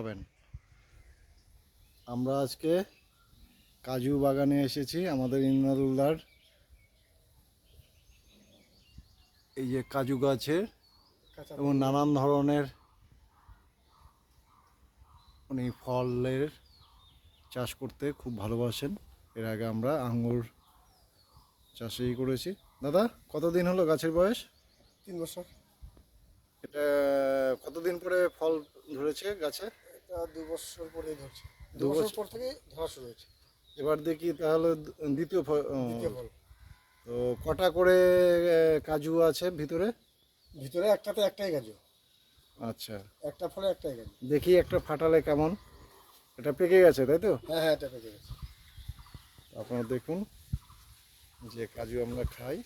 খাবেন। আমরা আজকে কাজু বাগানে এসেছি আমাদের ইন্নারুল্লার এই যে কাজু গাছের এবং নানান ধরনের উনি ফলের চাষ করতে খুব ভালোবাসেন। এর আগে আমরা আঙ্গুর চাষই করেছি। দাদা কতদিন হলো গাছের বয়স? তিন বছর। এটা কতদিন পরে ফল ধরেছে গাছে? দু বছর পরেই ধরছে। দু বছর পর থেকে ধরা শুরু হয়েছে। এবার দেখি তাহলে দ্বিতীয় ফল। তো কটা করে কাজু আছে ভিতরে? ভিতরে একটাতে একটাই কাজু। আচ্ছা। একটা ফলে একটাই গাছ দেখি একটা ফাটালে কেমন। এটা পেকে গেছে তাই তো? হ্যাঁ হ্যাঁ এটা পেকে গেছে। আপনারা দেখুন যে কাজু আমরা খাই।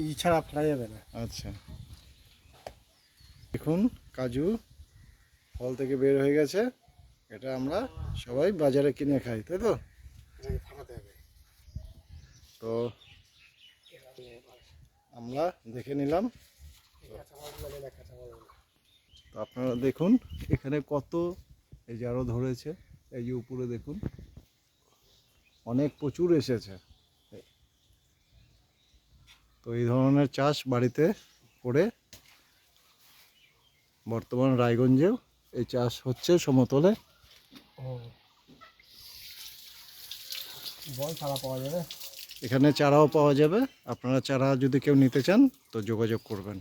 ই ছাড়া ফেলা যাবে না। আচ্ছা। দেখুন। কাজু ফল থেকে বের হয়ে গেছে। এটা আমরা সবাই বাজারে কিনে খাই তাই তো? হবে। তো আমরা দেখে নিলাম। তো আপনারা দেখুন এখানে কত এই যে আরও ধরেছে এই যে উপরে দেখুন অনেক প্রচুর এসেছে। তো এই ধরনের চাষ বাড়িতে করে বর্তমান রায়গঞ্জেও এই চাষ হচ্ছে সমতলে। পাওয়া যাবে? এখানে চারাও পাওয়া যাবে। আপনারা চারা যদি কেউ নিতে চান তো যোগাযোগ করবেন।